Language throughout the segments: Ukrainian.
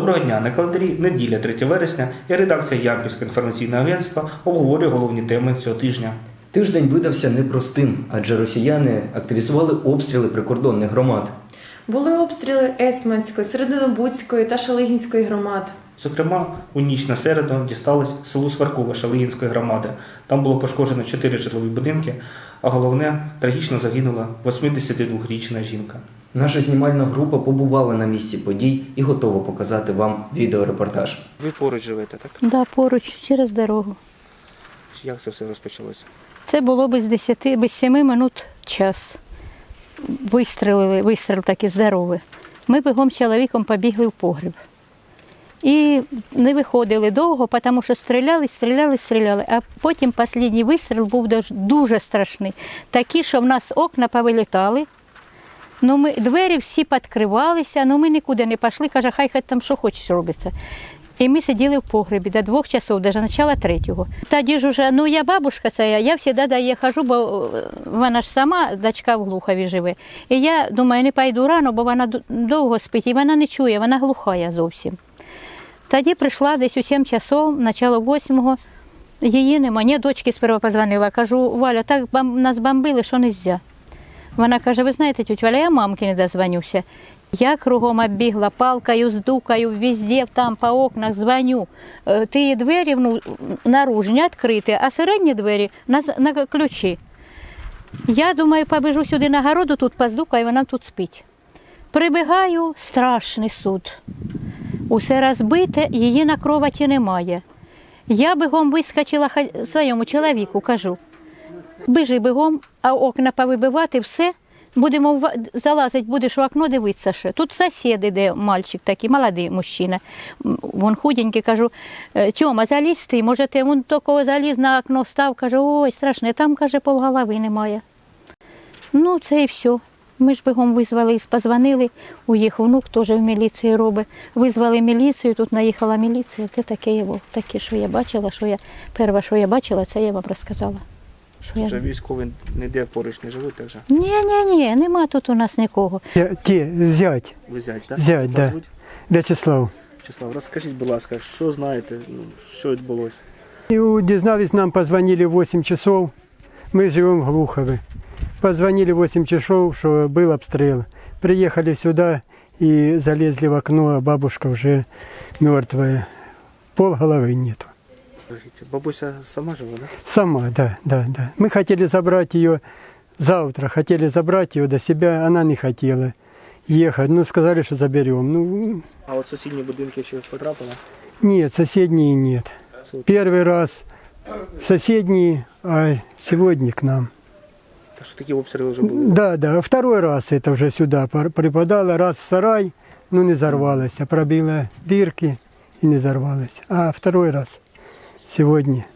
Доброго дня! На календарі неділя 3 вересня і редакція Ямпільського інформаційного агентства обговорює головні теми цього тижня. Тиждень видався непростим, адже росіяни активізували обстріли прикордонних громад. Були обстріли Есманської, Серединобудської та Шалигінської громад. Зокрема, у ніч на середу дісталось селу Сваркове Шалигінської громади. Там було пошкоджено 4 житлові будинки, а головне трагічно загинула 82-річна жінка. Наша знімальна група побувала на місці подій і готова показати вам відеорепортаж. Ви поруч живете, так? Да, поруч через дорогу. Як це все розпочалося? Це було без 10, без 7 минут час. Вистрілили, вистріл такий здоровий. Ми бігом з чоловіком побігли в погріб. І не виходили довго, тому що стріляли, стріляли, стріляли. А потім останній вистріл був дуже- дуже страшний. Такий, що в нас окна повилітали. Ну, ми, двері всі підкривалися, але ми нікуди не пішли. Каже, хай хай там що хочеш робиться. І ми сиділи в погребі до двох часов, навіть начала третього. Тоді ж уже, ну я бабушка ця, я завжди до її хожу, бо е, вона ж сама, дочка в Глухові живе. І я думаю, не пойду рано, бо вона довго спить, і вона не чує, вона глухая зовсім. Тоді прийшла десь у 7 часов, начало восьмого, її нема. Ні, дочки сперва позвонила. Кажу, Валя, так нас бомбили, що не можна. Вона каже: ви знаєте, тють я мамки не дозвонюся. Я кругом оббігла палкою, здукаю, везде, там по окнах дзвоню. Е, Ті двері ну, наружні відкриті, а середні двері на, на ключі. Я думаю, побіжу сюди на городу, тут поздукаю, вона тут спить. Прибігаю, страшний суд. Усе розбите, її на кроваті немає. Я бігом вискочила своєму чоловіку, кажу. Біжи бігом, а окна повибивати, все. Будемо залазити, будеш в окно дивитися ще. Тут сусід іде, мальчик такий, молодий мужчина. Вон худенький, кажу, «Е, Тьома, залізь ти, може ти він тільки заліз на окно став, каже, ой, страшне, там, каже, полголови немає. Ну, це і все. Ми ж бігом визвали, позвонили, у їх внук теж в міліції робить. Визвали міліцію, тут наїхала міліція. Це таке, таке, що я бачила, що я перше, що я бачила, це я вам розказала. Що я... Вже військові ніде поруч не живуть, так же? Ні, ні, ні, нема тут у нас нікого. Я- Ті, зять, Ви зять, так? Зять, Вас да. звуть? В'ячеслав. Вячеслав, розкажіть, будь ласка, що знаєте, ну, що відбулося? И у- дізнались, нам позвонили в 8 часов. Мы живем в Глухове. Позвонили в 8 часов, что был обстрел. Приехали сюда и залезли в окно, а бабушка уже мертвая. Пол головы нету. Скажіть, Бабуся сама живе, так? Сама, да, да, да. Мы хотели забрать ее завтра, хотели забрать ее до себя, она не хотела ехать. Ну, сказали, что заберем. Ну, А от сусідні будинки ще потрапили? нет, соседние нет. Первый раз соседние, а сегодня к нам. Так що такі обстріли вже були? Да, да, а второй раз это уже сюда пор- припадало, раз в сарай, ну не взорвалось, а пробило дырки и не взорвалось. А второй раз сегодня.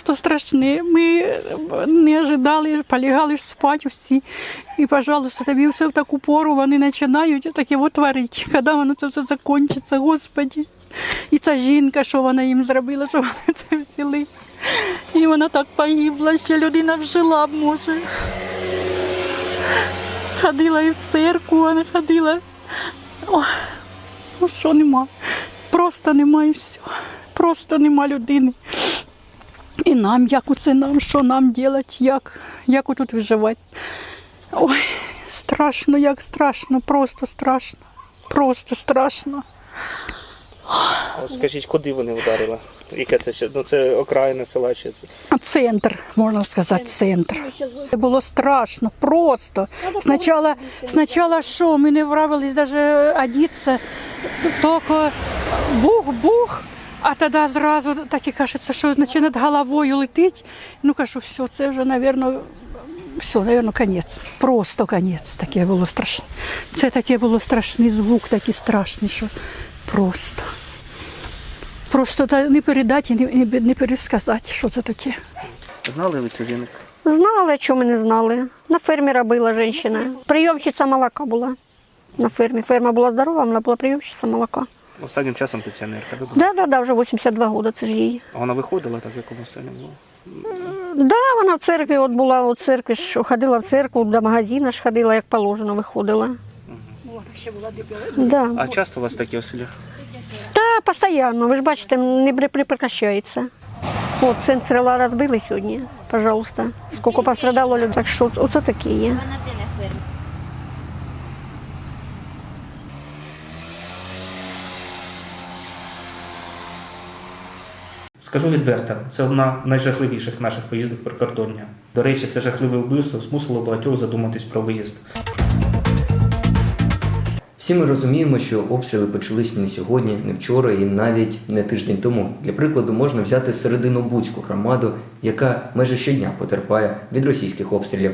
просто страшне. Ми не ожидали, полягали ж спати всі. І, пожалуйста, тобі все в таку пору вони починають таке творити. Коли воно це все закінчиться, Господі. І ця жінка, що вона їм зробила, що вони це взяли. І вона так погибла, ще людина вжила б, може. Ходила і в церкву, вона ходила. Ой, ну що нема. Просто нема і все. Просто нема людини. І нам, як оце нам, що нам робити, як, як тут виживати. Ой, страшно, як страшно, просто страшно. Просто страшно. От скажіть, куди вони вдарили? Яке це? Ну це окраїна села чи це? А Центр, можна сказати, центр. Це було страшно, просто. Спочатку, спочатку що, ми не вправились навіть одітися, тільки бух-бух, а тоді зразу так і кажеться, що наче над головою летить. Ну кажу, все, це вже, мабуть, все, мабуть, конець. Просто конець. Таке було страшне. Це таке було страшний звук, такий страшний, що Просто. Просто не передати, не, не, не пересказати, що це таке. Знали ви цю жінку? Знали, що ми не знали. На фермі робила жінка. Прийомщиця молока була на фермі. Ферма була здорова, вона була прийомщиця молока. Останнім часом пенсіонерка. да? Да, да, да, вже 82 роки, це ж їй. А Вона виходила так, в якому стані була? Да, вона в церкві от була у церкві, що ходила в церкву, до магазину ж ходила, як положено, виходила. Да. А часто у вас такі оселі? Та постійно, ви ж бачите, не при- при- От центр села розбили сьогодні, пожалуйста. Скільки пострадало людей. Так що оце таке є. Скажу відверто, це одна з найжахливіших наших поїздок прикордоння. До речі, це жахливе вбивство змусило багатьох задуматись про виїзд. Всі ми розуміємо, що обстріли почались не сьогодні, не вчора і навіть не тиждень тому. Для прикладу можна взяти серединобудську громаду, яка майже щодня потерпає від російських обстрілів.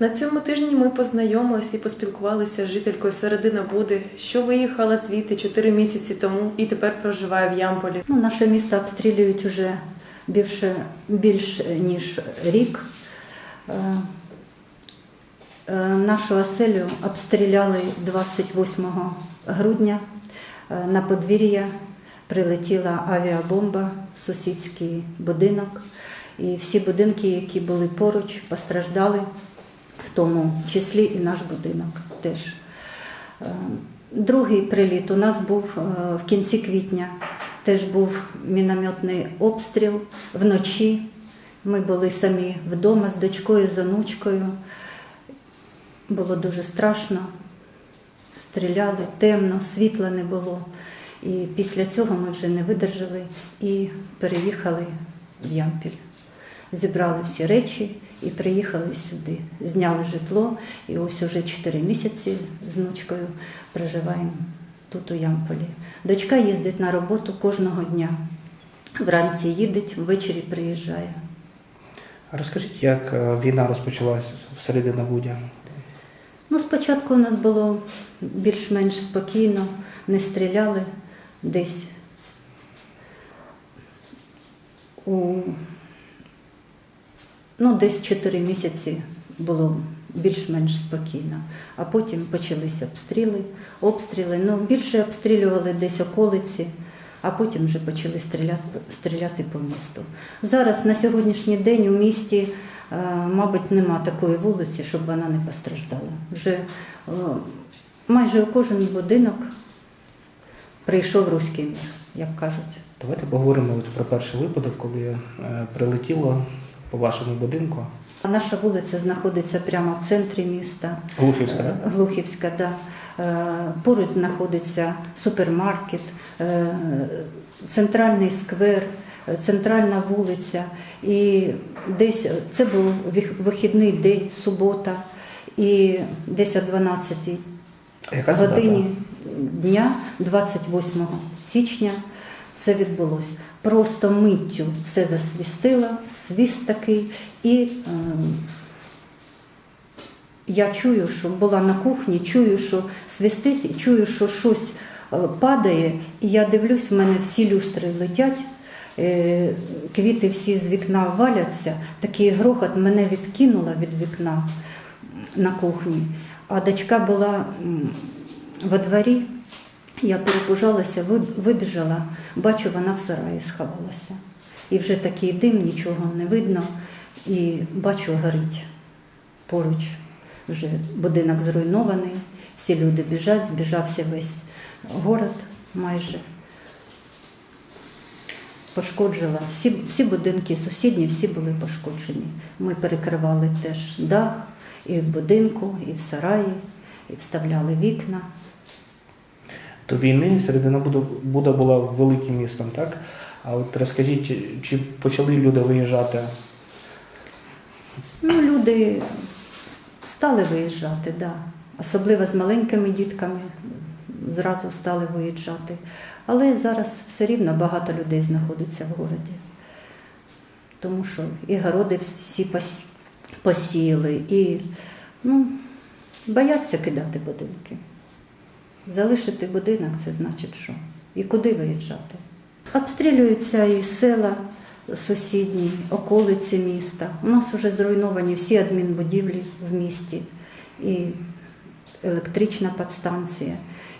На цьому тижні ми познайомилися і поспілкувалися з жителькою Середина Буди, що виїхала звідти 4 місяці тому і тепер проживає в Ямполі. Ну, наше місто обстрілюють уже більше, більш ніж рік. Е, е, Нашу оселю обстріляли 28 грудня. Е, На подвір'я прилетіла авіабомба в сусідський будинок. І всі будинки, які були поруч, постраждали, в тому числі і наш будинок теж. Е, Другий приліт у нас був е, в кінці квітня. Теж був мінометний обстріл вночі. Ми були самі вдома з дочкою, з онучкою. Було дуже страшно. Стріляли темно, світла не було. І після цього ми вже не видержали і переїхали в Ямпіль. Зібрали всі речі і приїхали сюди. Зняли житло, і ось уже 4 місяці з внучкою проживаємо тут у Ямполі. Дочка їздить на роботу кожного дня. Вранці їде, ввечері приїжджає. Розкажіть, як е, війна розпочалася в серединобуді? Ну, спочатку у нас було більш-менш спокійно, не стріляли десь у ну, десь 4 місяці було більш-менш спокійно. А потім почалися обстріли, обстріли. Ну, більше обстрілювали десь околиці, а потім вже почали стріляти, стріляти по місту. Зараз на сьогоднішній день у місті, е, мабуть, нема такої вулиці, щоб вона не постраждала. Вже майже у кожен будинок прийшов руський мір, як кажуть. Давайте поговоримо про перший випадок, коли е, прилетіло по вашому будинку. Наша вулиця знаходиться прямо в центрі міста. Глухівська, так? Е, Глухівська, да. Е, Поруч знаходиться супермаркет, е, центральний сквер, центральна вулиця. І десь це був вихідний день, субота, і десь о 12 А яка це годині дня, 28 січня, це відбулося. Просто миттю все засвістило, свіст такий, і е, я чую, що була на кухні, чую, що свистить, і чую, що щось е, падає, і я дивлюсь, в мене всі люстри летять. е, Квіти всі з вікна валяться, такий грохот мене відкинуло від вікна на кухні. А дочка була во дворі, я перепужалася, виб- вибіжала, бачу, вона в сараї сховалася. І вже такий дим, нічого не видно, і бачу, горить поруч. Вже будинок зруйнований, всі люди біжать, збіжався весь город майже. Пошкоджила. Всі, всі будинки сусідні, всі були пошкоджені. Ми перекривали теж дах і в будинку, і в сараї, і вставляли вікна. До війни Серединобуда Буда була великим містом, так? А от розкажіть, чи- почали люди виїжджати? Ну, люди стали виїжджати, да. особливо з маленькими дітками зразу стали виїжджати. Але зараз все рівно багато людей знаходиться в городі. Тому що і городи всі пос- посіяли, і ну, бояться кидати будинки. Залишити будинок це значить що? І куди виїжджати? Обстрілюються і села сусідні, околиці міста. У нас вже зруйновані всі адмінбудівлі в місті, і електрична підстанція,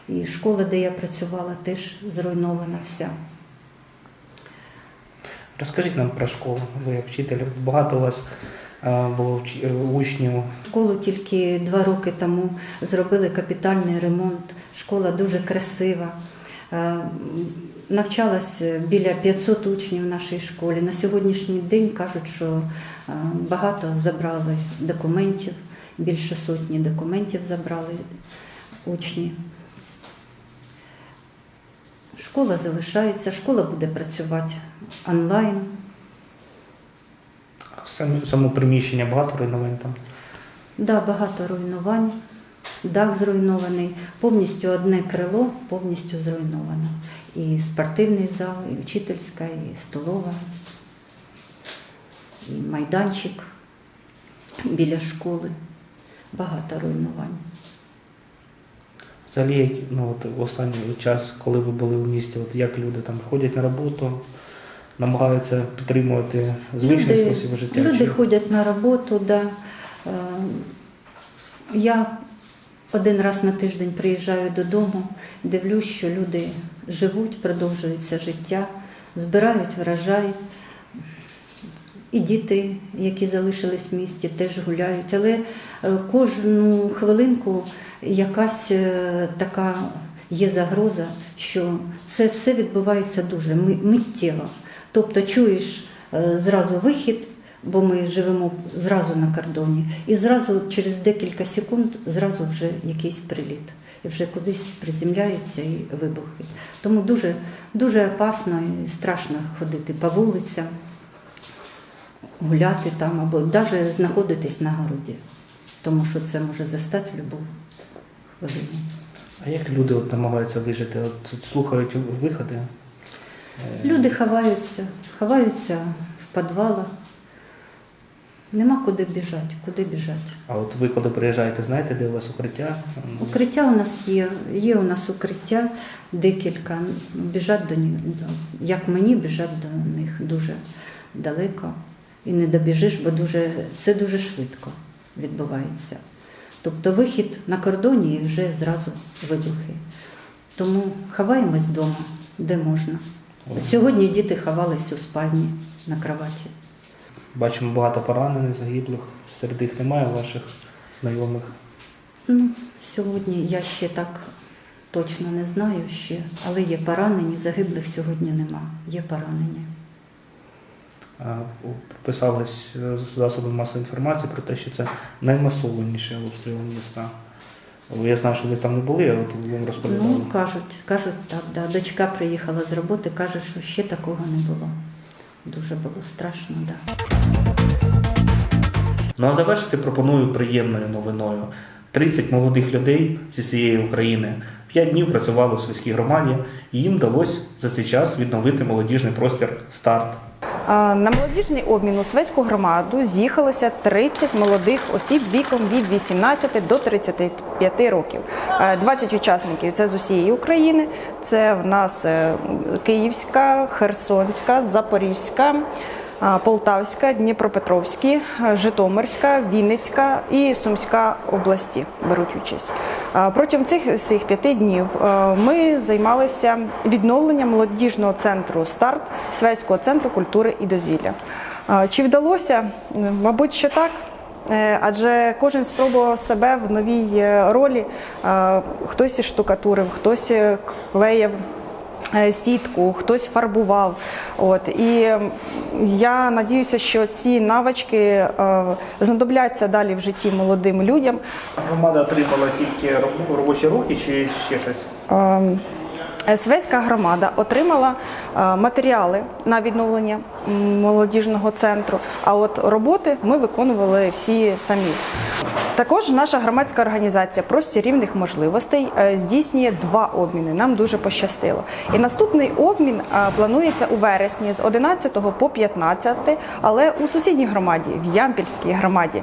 і школа, де я працювала, теж зруйнована вся. Розкажіть нам про школу. Ви як вчитель. Багато у вас було е, учнів. Школу тільки два роки тому зробили капітальний ремонт. Школа дуже красива. Е, Навчалось біля 500 учнів в нашій школі. На сьогоднішній день кажуть, що е, багато забрали документів, більше сотні документів забрали учні. Школа залишається, школа буде працювати онлайн. Само приміщення багато руйнувань там. Да, багато руйнувань, дах зруйнований, повністю одне крило повністю зруйновано. І спортивний зал, і вчительська, і столова, і майданчик біля школи. Багато руйнувань. Взагалі, ну от в останній час, коли ви були в місті, от як люди там ходять на роботу, намагаються підтримувати звичний спосіб життя. люди чи- ходять на роботу, да. Е, Я один раз на тиждень приїжджаю додому, дивлюсь, що люди живуть, продовжується життя, збирають врожай. І діти, які залишились в місті, теж гуляють. Але е, кожну хвилинку якась е, така є загроза, що це все відбувається дуже ми- миттєво. Тобто чуєш е, зразу вихід, бо ми живемо зразу на кордоні, і зразу через декілька секунд зразу вже якийсь приліт. І вже кудись приземляється і вибухи. Тому дуже, дуже опасно і страшно ходити по вулицям гуляти там або навіть знаходитись на городі, тому що це може застати в будь-яку хвилину. А як люди от намагаються вижити? От слухають виходи? Люди ховаються, ховаються в підвалах. Нема куди біжати, куди біжати. А от ви коли приїжджаєте, знаєте, де у вас укриття? Укриття у нас є, є у нас укриття декілька. Біжать до них, як мені, біжать до них дуже далеко. І не добіжиш, бо дуже, це дуже швидко відбувається. Тобто вихід на кордоні і вже зразу вибухи. Тому ховаємось вдома, де можна. Сьогодні діти ховались у спальні на кроваті. Бачимо багато поранених, загиблих. Серед них немає ваших знайомих. Ну, сьогодні я ще так точно не знаю ще, але є поранені, загиблих сьогодні нема. Є поранені. Писалось е, з засобів масової інформації про те, що це наймасованіші обстріли міста. Я знаю, що ви там не були, а от ви вам розповідали. Ну, кажуть, кажуть так, да. Дочка приїхала з роботи, каже, що ще такого не було. Дуже було страшно, так. Да. Ну а завершити пропоную приємною новиною. 30 молодих людей зі всієї України 5 днів працювали у сільській громаді, і їм вдалося за цей час відновити молодіжний простір старт. На молодіжний обмін у Свеську громаду з'їхалося 30 молодих осіб віком від 18 до 35 років. Е, 20 учасників це з усієї України. Це в нас е, Київська, Херсонська, Запорізька. Полтавська, Дніпропетровські, е, Житомирська, Вінницька і Сумська області беруть участь. Протягом цих всіх п'яти днів ми займалися відновленням молодіжного центру Старт Связького центру культури і дозвілля. Чи вдалося? Е, Мабуть, що так. Е, Адже кожен спробував себе в новій е, ролі. Хтось штукатурив, хтось клеїв сітку, хтось фарбував. От і я надіюся, що ці навички е, знадобляться далі в житті молодим людям. Громада отримала тільки робочі руки чи ще щось? Ем, Свеська громада отримала е, матеріали на відновлення молодіжного центру. А от роботи ми виконували всі самі. Також наша громадська організація Простір рівних можливостей е, здійснює два обміни. Нам дуже пощастило. І наступний обмін е, планується у вересні з 11 по 15, але у сусідній громаді, в Ямпільській громаді.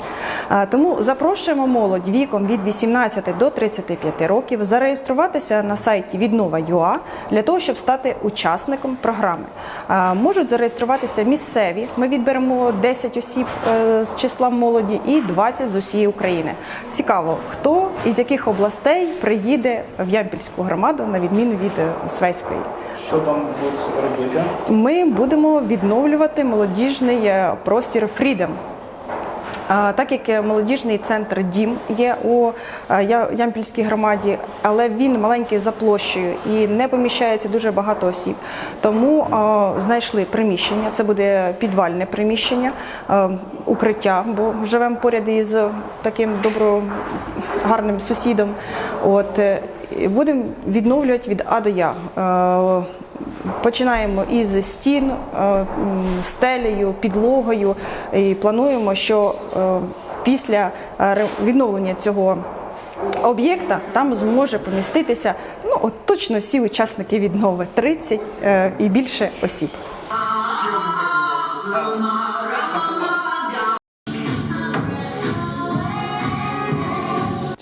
Е, Тому запрошуємо молодь віком від 18 до 35 років зареєструватися на сайті віднова.ua для того, щоб стати учасником програми. Можуть зареєструватися місцеві. Ми відберемо 10 осіб з числа молоді і 20 з усієї України. Цікаво, хто із яких областей приїде в Ямпільську громаду на відміну від е, Свейської. Що там будуть робити? Ми будемо відновлювати молодіжний е, простір Freedom. Так як е, молодіжний центр Дім є у е, Ямпільській громаді, але він маленький за площею і не поміщається дуже багато осіб. Тому е, знайшли приміщення. Це буде підвальне приміщення, укриття, бо живемо поряд із таким добро гарним сусідом. От будемо відновлювати від А до Я. Починаємо із стін, е, стелею, підлогою і плануємо, що е, після е, відновлення цього об'єкта там зможе поміститися ну, от точно всі учасники віднови 30 е, і більше осіб.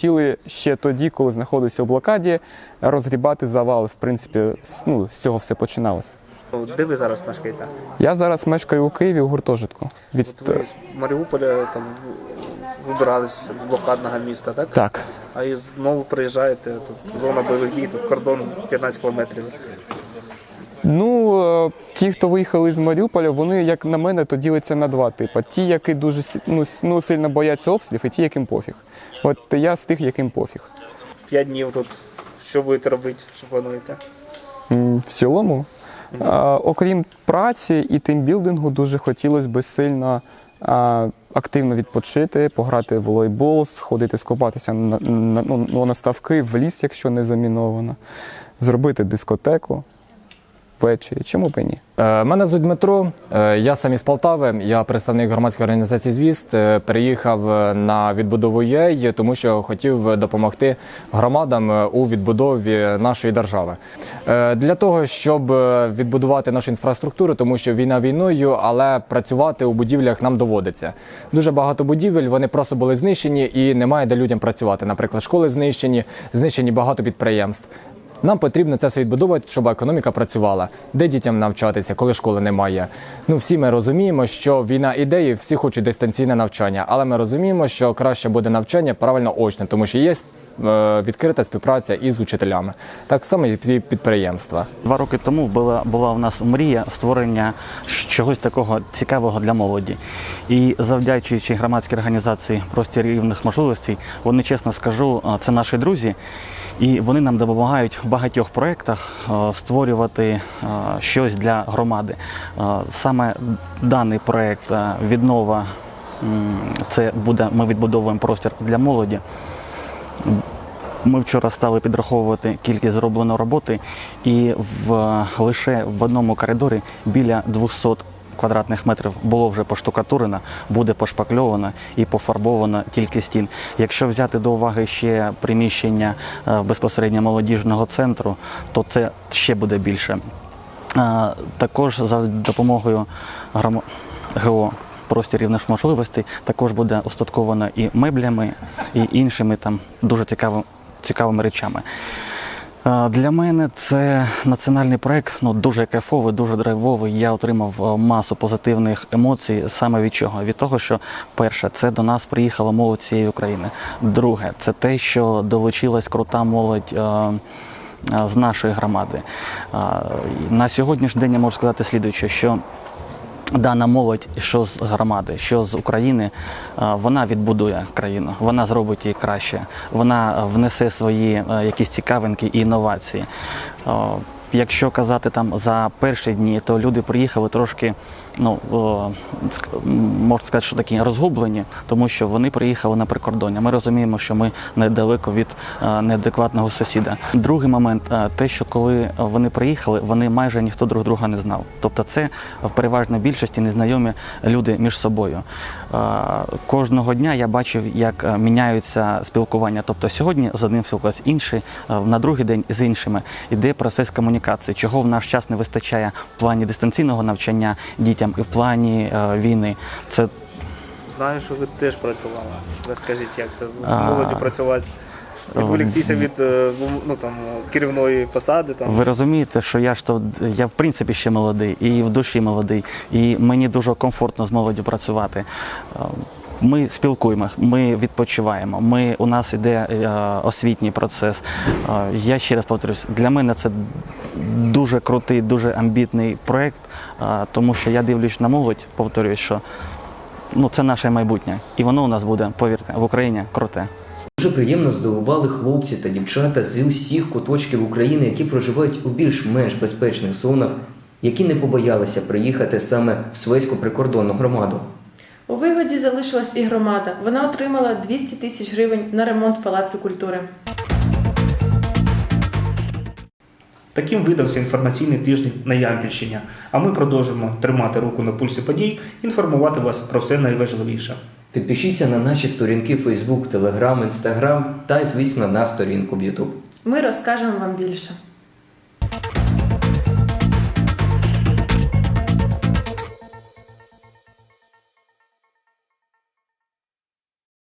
Хотіли ще тоді, коли знаходився у блокаді, розгрібати завали. В принципі, з- ну, з цього все починалося. Де ви зараз мешкаєте? Я зараз мешкаю у Києві у гуртожитку. Від... От ви з Маріуполя там вибирались з блокадного міста, так? Так. А і знову приїжджаєте, тут зона бойових дій, тут кордон 15 кілометрів. Ну, е, ті, хто виїхали з Маріуполя, вони, як на мене, то діляться на два типи. Ті, які дуже ну, ну, сильно бояться обстрілів, і ті, яким пофіг. От я з тих, яким пофіг. П'ять днів тут. Що будете робити? Що плануєте? В цілому, а, окрім праці і тимбілдингу, дуже хотілося би сильно а, активно відпочити, пограти в волейбол, сходити скупатися на, на, ну, на ставки в ліс, якщо не заміновано, зробити дискотеку ввечері. Чому б ні? Е, Мене звуть Дмитро, е, я сам із Полтави, я представник громадської організації «Звіст». Е, Приїхав на відбудову ЄЙ, тому що хотів допомогти громадам у відбудові нашої держави. Для того, щоб відбудувати нашу інфраструктуру, тому що війна війною, але працювати у будівлях нам доводиться. Дуже багато будівель, вони просто були знищені і немає де людям працювати. Наприклад, школи знищені, знищені багато підприємств. Нам потрібно це все відбудовувати, щоб економіка працювала. Де дітям навчатися, коли школи немає? Ну всі ми розуміємо, що війна іде, і всі хочуть дистанційне навчання, але ми розуміємо, що краще буде навчання правильно очне, тому що є е, відкрита співпраця із учителями. Так само і пі- підприємства. Два роки тому була була у нас мрія створення чогось такого цікавого для молоді. І завдячуючи громадській організації простір рівних можливостей, вони чесно скажу, це наші друзі, і вони нам допомагають в багатьох проєктах створювати щось для громади. Саме даний проєкт віднова. Це буде ми відбудовуємо простір для молоді. Ми вчора стали підраховувати кількість зробленої роботи, і в лише в одному коридорі біля 200 квадратних метрів було вже поштукатурено, буде пошпакльовано і пофарбовано тільки стін. Якщо взяти до уваги ще приміщення е, безпосередньо молодіжного центру, то це ще буде більше. Е, Також за допомогою ГО простір рівних можливостей також буде устатковано і меблями, і іншими там дуже цікавими, цікавими речами. Для мене це національний проект, ну дуже кайфовий, дуже драйвовий. Я отримав е, масу позитивних емоцій саме від чого? Від того, що перше, це до нас приїхала молодь цієї України. Друге, це те, що долучилась крута молодь. е, е, З нашої громади на сьогоднішній день я можу сказати слідуюче, що дана молодь, що з громади, що з України, е, вона відбудує країну, вона зробить її краще, вона внесе свої е, якісь цікавинки і інновації. Якщо казати там за перші дні, то люди приїхали трошки, ну можна сказати, що такі розгублені, тому що вони приїхали на прикордоння. Ми розуміємо, що ми недалеко від е, неадекватного сусіда. Другий момент, е, те, що коли вони приїхали, вони майже ніхто друг друга не знав. Тобто, це в переважній більшості незнайомі люди між собою. Е, Кожного дня я бачив, як е, міняються спілкування. Тобто сьогодні з одним спілкувався інший, е, на другий день з іншими. Іде процес комунікації, чого в наш час не вистачає в плані дистанційного навчання дітям і в плані війни. Це Знаю, що ви теж працювали. Розкажіть, як це з А, молоді працювати? Відволіктися від е, ну, там, керівної посади. Там. Ви розумієте, що я ж то я в принципі ще молодий і в душі молодий, і мені дуже комфортно з молоддю працювати. Е, Ми спілкуємося, ми відпочиваємо. Ми у нас іде е, освітній процес. Е, Я ще раз повторюсь, для мене це дуже крутий, дуже амбітний проект, е, тому що я дивлюсь на молодь, повторюсь, що ну це наше майбутнє, і воно у нас буде, повірте, в Україні круте. Дуже приємно здивували хлопці та дівчата з усіх куточків України, які проживають у більш-менш безпечних зонах, які не побоялися приїхати саме в Свеську прикордонну громаду. У вигоді залишилась і громада. Вона отримала 200 тисяч гривень на ремонт палацу культури. Таким видався інформаційний тиждень на Ямпільщині. А ми продовжимо тримати руку на пульсі подій, інформувати вас про все найважливіше. Підпишіться на наші сторінки Facebook, Telegram, Instagram та, звісно, на сторінку в YouTube. Ми розкажемо вам більше.